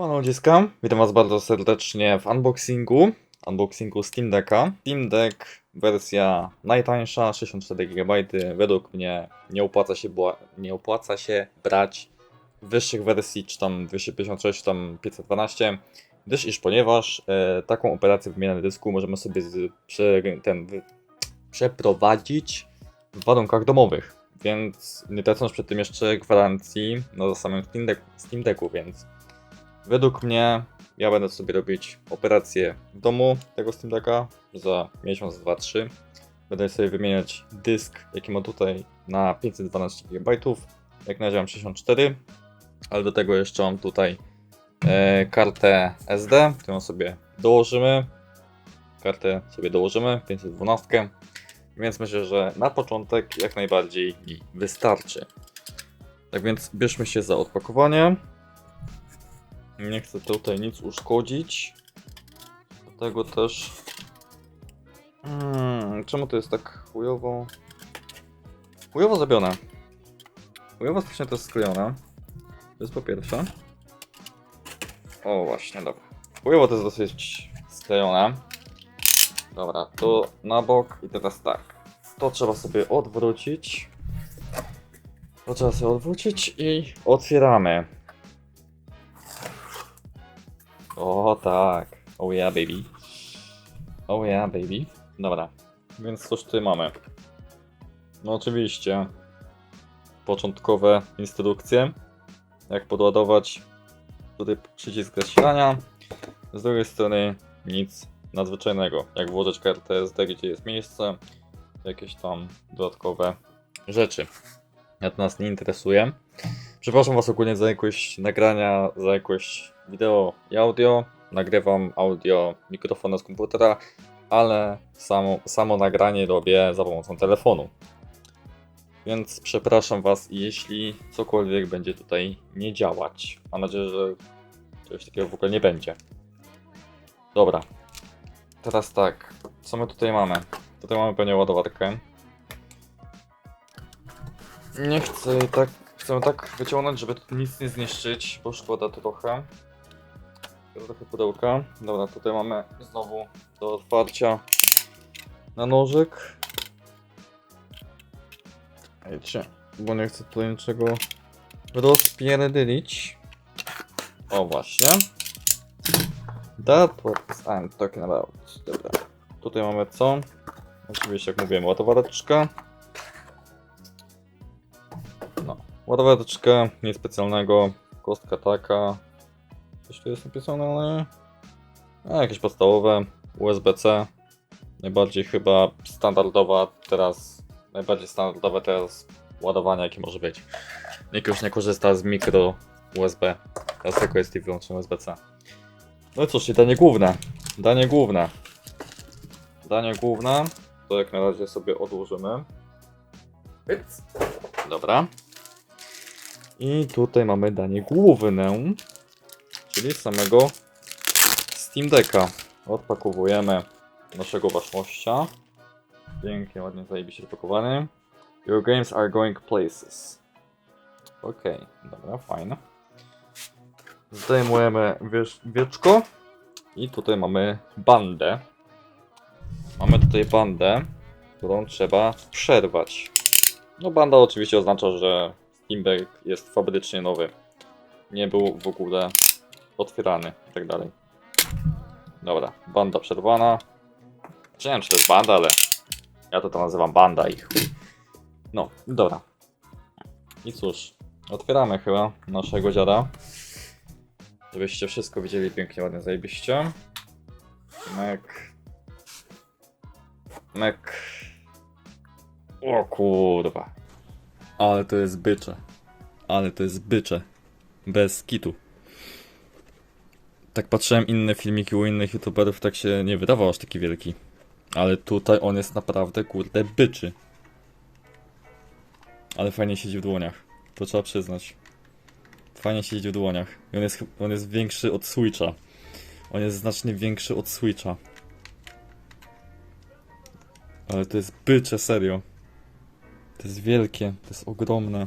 Siemano ludziska, witam was bardzo serdecznie w unboxingu, unboxingu Steam Decka. Steam Deck wersja najtańsza, 64 GB, według mnie nie opłaca się, bła- nie opłaca się brać wyższych wersji, czy tam 256, czy tam 512, gdyż iż ponieważ e, taką operację wymiany dysku możemy sobie z, prze, ten, wy, przeprowadzić w warunkach domowych, więc nie tracąc przy tym jeszcze gwarancji na samym Steam, Deck, Steam Decku, więc według mnie ja będę sobie robić operację w domu tego Steam Decka za miesiąc, dwa, trzy. Będę sobie wymieniać dysk, jaki mam tutaj na 512 GB, jak na razie mam 64, ale do tego jeszcze mam tutaj e, kartę SD, którą sobie dołożymy. Kartę sobie dołożymy, 512. Więc myślę, że na początek jak najbardziej wystarczy. Tak więc bierzmy się za odpakowanie. Nie chcę tutaj nic uszkodzić. Dlatego też. Hmm, czemu to jest tak chujowo? Chujowo zrobione. Chujowo strasznie to jest sklejone. To jest po pierwsze. O, właśnie, dobra. Chujowo to jest dosyć sklejone. Dobra, to na bok i teraz tak. To trzeba sobie odwrócić. To trzeba sobie odwrócić i otwieramy. O tak. Oh yeah baby. Oh yeah baby. Dobra. Więc cóż tutaj mamy? No oczywiście. Początkowe instrukcje. Jak podładować. Tutaj przycisk zasilania. Z drugiej strony nic nadzwyczajnego. Jak włożyć kartę SD, gdzie jest miejsce. Jakieś tam dodatkowe rzeczy. Ja to nas nie interesuje. Przepraszam Was ogólnie za jakość nagrania, za jakość wideo i audio. Nagrywam audio mikrofonu z komputera, ale samo, samo nagranie robię za pomocą telefonu. Więc przepraszam Was, jeśli cokolwiek będzie tutaj nie działać. Mam nadzieję, że czegoś takiego w ogóle nie będzie. Dobra. Teraz tak. Co my tutaj mamy? Tutaj mamy pewnie ładowarkę. Nie chcę tak. Chcę tak wyciągnąć, żeby nic nie zniszczyć, bo szkoda trochę. Trochę pudełka. Dobra, tutaj mamy znowu do otwarcia na nożyk. Wiecie, bo nie chcę tutaj niczego rozpierdylić. O właśnie. That what I'm talking about. Dobra. Tutaj mamy co? Oczywiście, jak mówiłem, ładowareczka. No, ładowareczka, nic specjalnego. Kostka taka. Coś tu jest napisane, ale... A, jakieś podstawowe. USB-C. Najbardziej chyba standardowa teraz... Najbardziej standardowe teraz ładowanie, jakie może być. Nikt już nie korzysta z mikro USB. Teraz tylko jest i wyłącznie USB-C. No i cóż, i danie główne. Danie główne. Danie główne. To jak na razie sobie odłożymy. Dobra. I tutaj mamy danie główne. Czyli samego Steam Decka. Odpakowujemy naszego waszmościa. Pięknie, ładnie zajebiście odpakowany. Your games are going places. Okej, dobra, fajne. Zdejmujemy wieczko. I tutaj mamy bandę. Mamy tutaj bandę, którą trzeba przerwać. No banda oczywiście oznacza, że Steamback jest fabrycznie nowy. Nie był w ogóle otwierany i tak dalej. Dobra, banda przerwana. Czy nie wiem, czy to jest banda, ale ja to to nazywam banda i chuj. No, dobra. I cóż, otwieramy chyba naszego dziada. Żebyście wszystko widzieli pięknie, ładnie, zajebiście. Mek. Mek. O kurwa. Ale to jest bycze. Ale to jest bycze. Bez kitu. Tak patrzyłem inne filmiki u innych youtuberów, tak się nie wydawał aż taki wielki. Ale tutaj on jest naprawdę kurde byczy. Ale fajnie siedzi w dłoniach. To trzeba przyznać. Fajnie siedzi w dłoniach. I on jest, on jest większy od Switcha. On jest znacznie większy od Switcha. Ale to jest bycze, serio. To jest wielkie, to jest ogromne.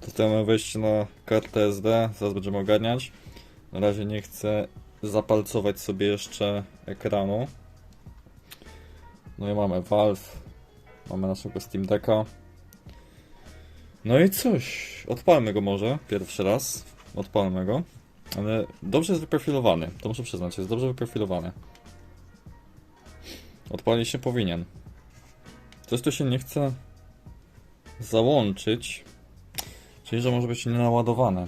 Tutaj mamy wejście na kartę SD, zaraz będziemy ogarniać. Na razie nie chcę zapalcować sobie jeszcze ekranu. No i mamy Valve, mamy naszego Steam Decka. No i coś, odpalmy go może, pierwszy raz, odpalmy go. Ale dobrze jest wyprofilowany, to muszę przyznać, jest dobrze wyprofilowany. Odpalić się powinien. Coś tu się nie chce załączyć, czyli że może być nienaładowane.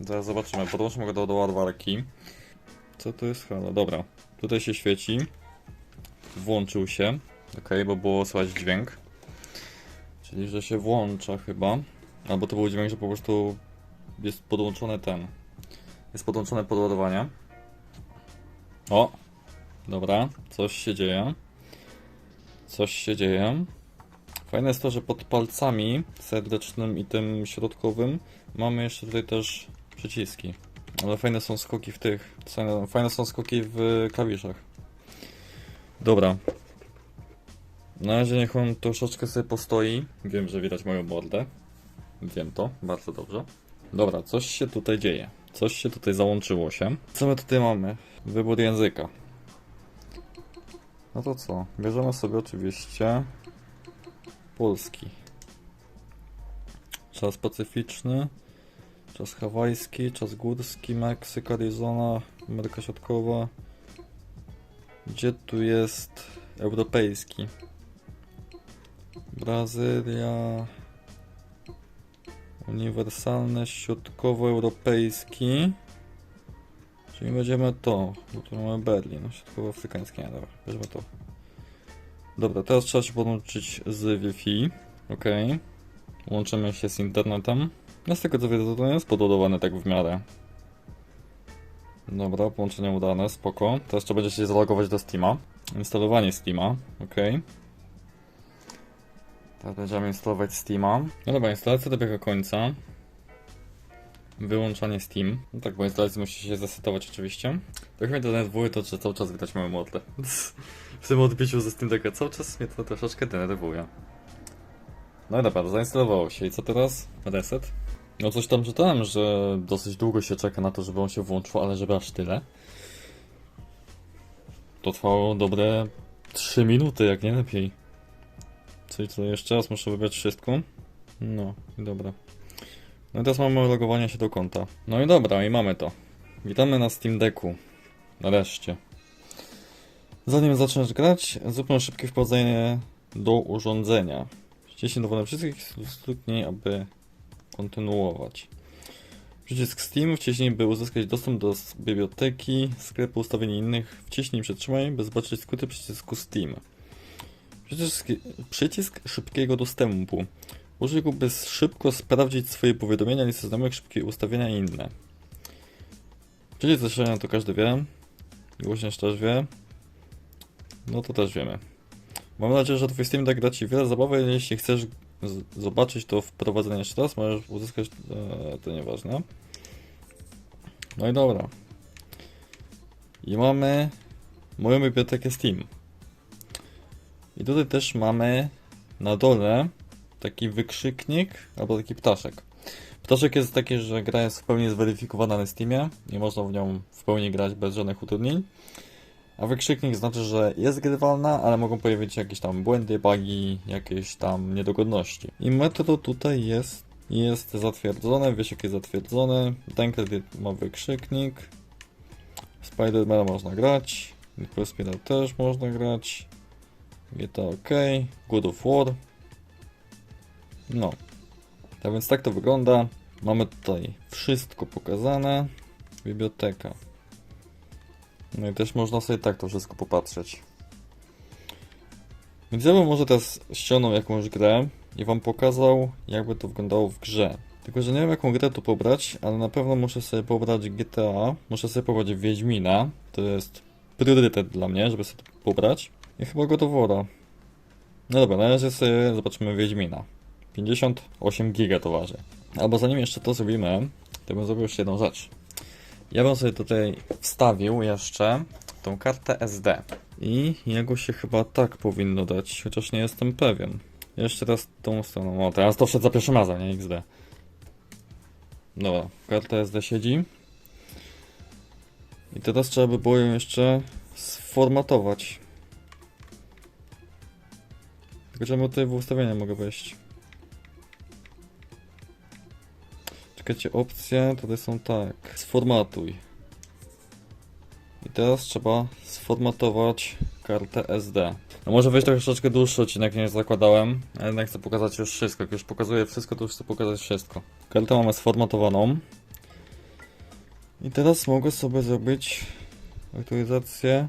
Zaraz zobaczymy, podłączmy go do, do ładowarki. Co to jest? Halo, dobra. Tutaj się świeci. Włączył się. Ok, bo było słychać dźwięk. Czyli, że się włącza chyba. Albo to był dźwięk, że po prostu jest podłączony ten. Jest podłączone podładowanie. O! Dobra, coś się dzieje. Coś się dzieje. Fajne jest to, że pod palcami serdecznym i tym środkowym mamy jeszcze tutaj też przyciski. Ale fajne są skoki w tych. Fajne, są skoki w klawiszach. Dobra. Na razie niech on troszeczkę sobie postoi. Wiem, że widać moją mordę. Wiem to, bardzo dobrze. Dobra, coś się tutaj dzieje. Coś się tutaj załączyło się. Co my tutaj mamy? Wybór języka. No to co? Bierzemy sobie oczywiście polski. Czas pacyficzny, czas hawajski, czas górski, Meksyk, Arizona, Ameryka Środkowa. Gdzie tu jest europejski? Brazylia. Uniwersalny, środkowoeuropejski. Czyli będziemy to, bo tu mamy Berlin, środkowoafrykański, nie dobra, weźmy to. Dobra, teraz trzeba się podłączyć z Wi-Fi, ok. Łączymy się z internetem. No z tego co widzę, to jest podładowane tak w miarę. Dobra, połączenie udane, spoko. Teraz trzeba będzie się zalogować do Steama. Instalowanie Steama, ok. Teraz będziemy instalować Steama. No dobra, instalacja dobiega końca. Wyłączanie Steam. No tak, bo instalacja musi się zasetować oczywiście. Tak mnie to denerwuje to, że cały czas widać moją modlę. w tym odbiciu ze Steam Decka cały czas mnie to troszeczkę denerwuje. No i dobra, zainstalowało się. I co teraz? Reset. No coś tam czytałem, że dosyć długo się czeka na to, żeby on się włączył, ale żeby aż tyle. To trwało dobre 3 minuty, jak nie lepiej. Czyli co, jeszcze raz muszę wybrać wszystko? No, i dobra. No i teraz mamy logowanie się do konta. No i dobra, i mamy to. Witamy na Steam Decku. Nareszcie. Zanim zaczniesz grać, zróbmy szybkie wprowadzenie do urządzenia. Wciśnij dowolny przycisk i stuknij, aby kontynuować. Przycisk Steam wciśnij, by uzyskać dostęp do biblioteki, sklepu, ustawień innych. Wciśnij przytrzymaj, by zobaczyć skróty przycisku Steam. Przycisk, przycisk szybkiego dostępu. Użyj go, by szybko sprawdzić swoje powiadomienia, listę znajomych, szybkie ustawienia i inne. Przycisk zasilania to każdy wie. Głośność też wie. No to też wiemy. Mam nadzieję, że twój Steam Deck da Ci wiele zabawy. Jeśli chcesz zobaczyć to wprowadzenie jeszcze raz, możesz uzyskać, e, to nieważne. No i dobra. I mamy moją bibliotekę Steam. I tutaj też mamy na dole taki wykrzyknik albo taki ptaszek. Ptaszek jest taki, że gra jest w pełni zweryfikowana na Steamie i można w nią w pełni grać bez żadnych utrudnień. A wykrzyknik znaczy, że jest grywalna, ale mogą pojawić się jakieś tam błędy, bugi, jakieś tam niedogodności. I metro tutaj jest, jest zatwierdzone, wysiek jest zatwierdzony, ten kredyt ma wykrzyknik, Spider-Man można grać, Speed też można grać, GTA OK, God of War. No. Tak więc tak to wygląda. Mamy tutaj wszystko pokazane. Biblioteka. No i też można sobie tak to wszystko popatrzeć. Więc ja bym może teraz ściągnął jakąś grę i wam pokazał, jakby to wyglądało w grze. Tylko, że nie wiem jaką grę tu pobrać, ale na pewno muszę sobie pobrać GTA, muszę sobie pobrać Wiedźmina, to jest priorytet dla mnie, żeby sobie pobrać. I chyba God of War'a. No dobra, na razie sobie zobaczymy Wiedźmina. 58 giga to waży. Albo zanim jeszcze to zrobimy, to bym zrobił jeszcze jedną rzecz. Ja bym sobie tutaj wstawił jeszcze tą kartę SD. I jego się chyba tak powinno dać, chociaż nie jestem pewien. Jeszcze raz tą stroną. O, teraz to wszedł za pierwszym razem, nie XD. Dobra, karta SD siedzi. I teraz trzeba by było ją jeszcze sformatować. Tylko czemu tutaj w ustawienia mogę wejść? Czekajcie, opcje tutaj są tak. Sformatuj. I teraz trzeba sformatować kartę SD. No może wejść troszeczkę dłuższy odcinek niż zakładałem, ale jednak chcę pokazać już wszystko. Jak już pokazuję wszystko, to już chcę pokazać wszystko. Kartę mamy sformatowaną. I teraz mogę sobie zrobić aktualizację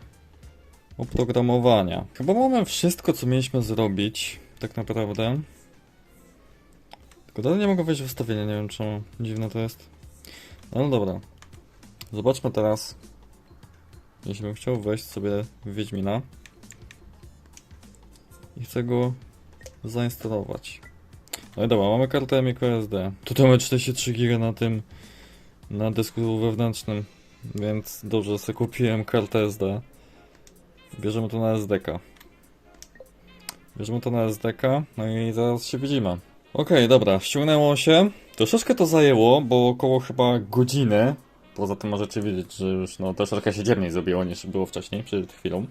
oprogramowania. Chyba mamy wszystko, co mieliśmy zrobić, tak naprawdę. Dalej nie mogę wejść w ustawienia, nie wiem czemu. Dziwne to jest. No dobra. Zobaczmy teraz. Jeśli bym chciał wejść sobie w Wiedźmina i chcę go zainstalować. No i dobra, mamy kartę microSD. Tutaj mamy 43 GB na tym na dysku wewnętrznym, więc dobrze sobie kupiłem kartę SD. Bierzemy to na SDK. Bierzemy to na SDK, no i zaraz się widzimy. Okej, dobra, ściągnęło się. Troszeczkę to zajęło, bo około chyba godziny. Poza tym możecie wiedzieć, że już no troszeczkę się dzielniej zrobiło niż było wcześniej, przed chwilą.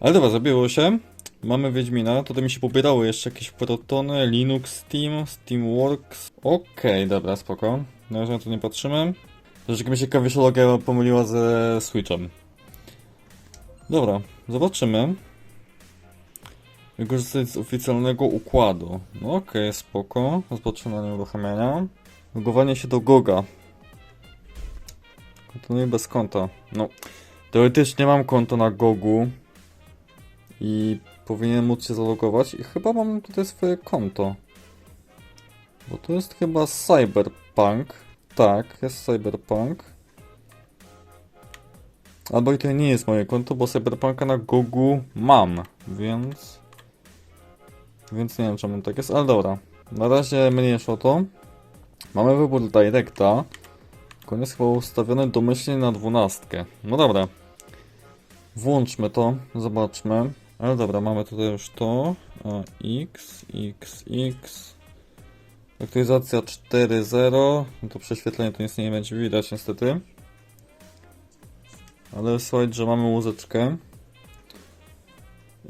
Ale dobra, zrobiło się. Mamy Wiedźmina, tutaj mi się pobierały jeszcze jakieś protony, Linux, Steam, Steamworks. Okej, dobra, spoko. Na razie na to nie patrzymy. Troszeczkę mi się klawiszologia pomyliła ze Switchem. Dobra, zobaczymy. Jak korzystać z oficjalnego układu. No okej, spoko. Rozpoczynanie uruchamiania. Logowanie się do Goga. Kontynuuj bez konta. No, teoretycznie mam konto na Gogu. I powinienem móc się zalogować. I chyba mam tutaj swoje konto. Bo to jest chyba Cyberpunk. Tak, jest Cyberpunk. Albo i to nie jest moje konto, bo Cyberpunka na Gogu mam, więc... Więc nie wiem czemu tak jest, ale dobra. Na razie mniejsza o to. Mamy wybór Directa. Koniec chyba ustawiony domyślnie na dwunastkę. No dobra. Włączmy to, zobaczmy. Ale dobra, mamy tutaj już to. A, X, X, X. Aktualizacja 4.0. No to prześwietlenie tu nic nie będzie widać niestety. Ale słuchaj, że mamy muzyczkę.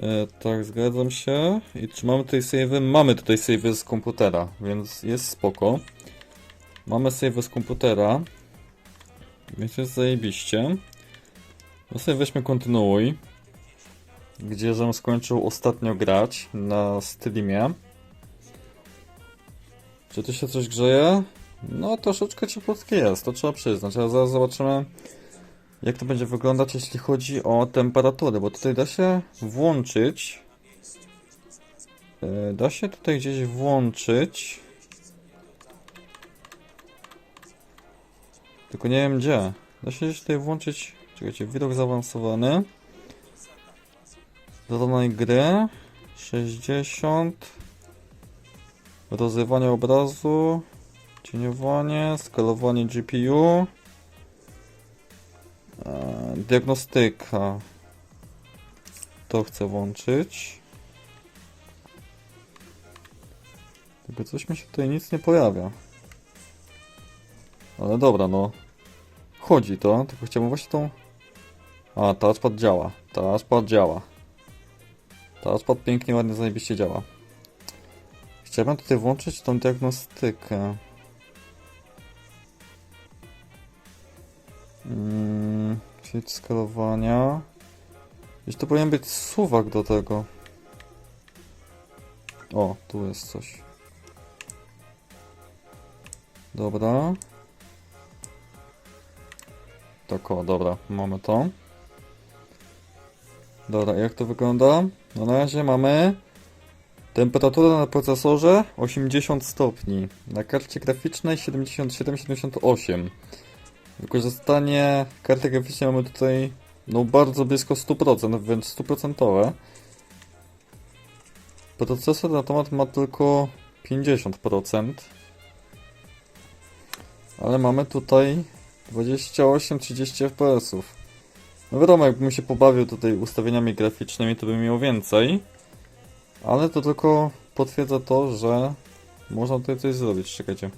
E, tak, zgadzam się. I czy mamy tutaj save? Mamy tutaj save z komputera, więc jest spoko. Mamy save z komputera. Więc jest zajebiście. No sobie weźmy kontynuuj. Gdzie żem skończył ostatnio grać na Steamie. Czy tu się coś grzeje? No troszeczkę cieplutkie jest, to trzeba przyznać, ale zaraz zobaczymy jak to będzie wyglądać jeśli chodzi o temperaturę, bo tutaj da się włączyć e, da się tutaj gdzieś włączyć. Tylko nie wiem gdzie. Da się gdzieś tutaj włączyć. Czekajcie, widok zaawansowany. Dodanej gry. 60 rozrywanie obrazu. Cieniowanie, skalowanie GPU Diagnostyka. To chcę włączyć. Tylko coś mi się tutaj nic nie pojawia. Ale dobra, no. Chodzi to, tylko chciałbym właśnie tą... A, touchpad działa. Touchpad działa. Touchpad pięknie, ładnie, zajebiście działa. Chciałbym tutaj włączyć tą diagnostykę. Mm, sieć skalowania. Gdzieś to powinien być suwak do tego. O, tu jest coś. Dobra. Tak o, dobra, mamy to. Dobra, jak to wygląda? Na razie mamy temperaturę na procesorze 80 stopni, na karcie graficznej 77-78. Wykorzystanie karty graficznej mamy tutaj no bardzo blisko 100%, wręcz 100%. Procesor natomiast ma tylko 50%. Ale mamy tutaj 28-30 fps. No wiadomo, jakbym się pobawił tutaj ustawieniami graficznymi, to bym miał więcej. Ale to tylko potwierdza to, że można tutaj coś zrobić. Czekajcie.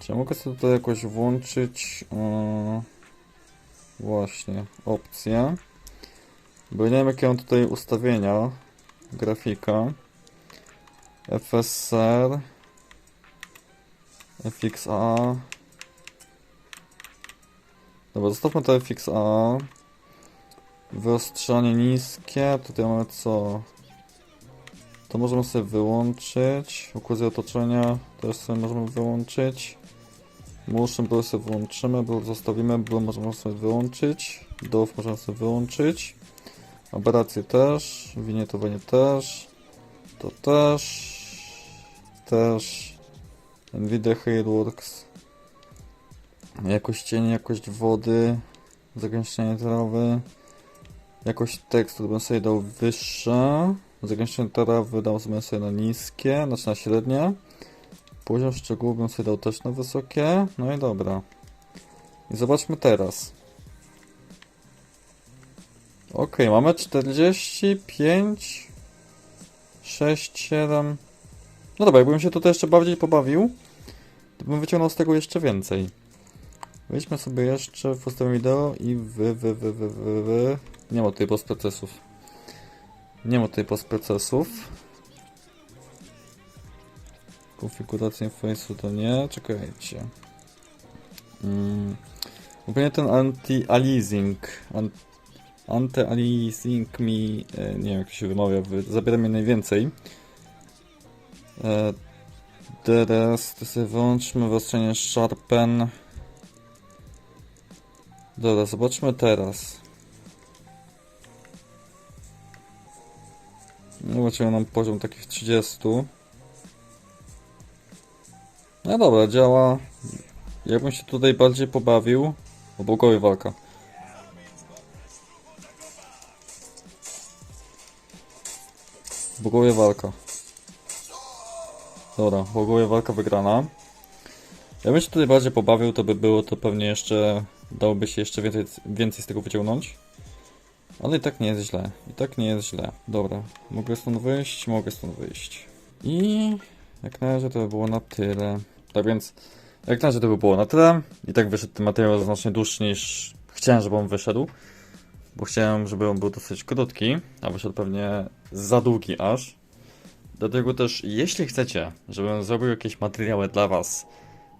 Czy ja mogę sobie to jakoś włączyć? Yy... Właśnie, opcje. Bo nie wiem jakie mam tutaj ustawienia. Grafika. FSR. FXA. Dobra, zostawmy to FXA. Wyostrzanie niskie. Tutaj mamy co? To możemy sobie wyłączyć. Układy otoczenia też sobie możemy wyłączyć. Motion blur sobie włączymy, blur zostawimy, blur możemy sobie wyłączyć. Dove możemy sobie wyłączyć. Aberracje też, winietowanie też. To też. Też. Nvidia Hairworks. Jakość cieni, jakość wody. Zagęszczenie trawy. Jakość tekstu bym sobie dał wyższe. Zagęszczenie trawy dam sobie na niskie, znaczy na średnie. Poziom szczegółów bym sobie dał też na wysokie. No i dobra. I zobaczmy teraz. Ok, mamy 45, 6, 7. No dobra, jakbym się tutaj jeszcze bardziej pobawił, to bym wyciągnął z tego jeszcze więcej. Wejdźmy sobie jeszcze w ustawienie wideo i wy, wy, wy, wy, wy, wy. Nie ma tutaj postprocesów. Nie ma tutaj postprocesów. Konfigurację face'u to nie, czekajcie. Mm. Ogólnie ten anti-aliasing, an anti-aliasing mi, e, nie wiem jak się wymawia, wy- zabiera mi najwięcej. E, teraz to sobie wyłączmy wyostrzenie Sharpen. Dobra, zobaczmy teraz. Zobaczymy nam poziom takich 30. No dobra, działa. Jakbym się tutaj bardziej pobawił. O bogowie walka. Bogowie walka. Dobra, bogowie walka wygrana. Jakbym się tutaj bardziej pobawił, to by było to pewnie jeszcze. Dałoby się jeszcze więcej, więcej z tego wyciągnąć. Ale i tak nie jest źle. I tak nie jest źle. Dobra, mogę stąd wyjść? Mogę stąd wyjść. I jak na razie to by było na tyle. Tak więc, jak na razie to by było na tyle. I tak wyszedł ten materiał znacznie dłuższy niż chciałem, żeby on wyszedł. Bo chciałem, żeby on był dosyć krótki, a wyszedł pewnie za długi aż. Dlatego też, jeśli chcecie, żebym zrobił jakieś materiały dla Was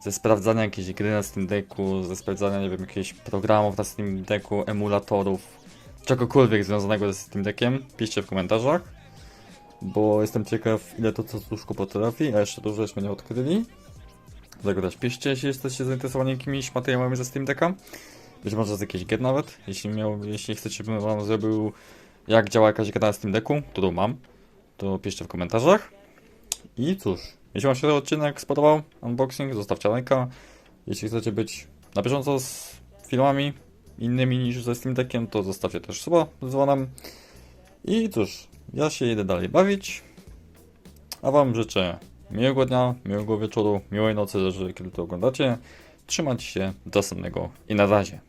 ze sprawdzania jakiejś gry na Steam Decku, ze sprawdzania, nie wiem, jakichś programów na Steam Decku, emulatorów, czegokolwiek związanego ze Steam Deckiem, piszcie w komentarzach, bo jestem ciekaw, ile to serduszko potrafi, a jeszcze dużo żeśmy nie odkryli. Dlatego też piszcie, jeśli jesteście zainteresowani jakimiś materiałami ze Steam Decka. Być może z jakiejś gier nawet, jeśli, miał, jeśli chcecie, żebym wam zrobił jak działa jakaś gra na Steam Decku, którą mam, to piszcie w komentarzach. I cóż, jeśli wam się ten odcinek spodobał, unboxing, zostawcie lajka. Jeśli chcecie być na bieżąco z filmami innymi niż ze Steam Deckiem, to zostawcie też suba z dzwonem. I cóż, ja się idę dalej bawić. A wam życzę miłego dnia, miłego wieczoru, miłej nocy, zależy kiedy to oglądacie. Trzymajcie się, do następnego i na razie.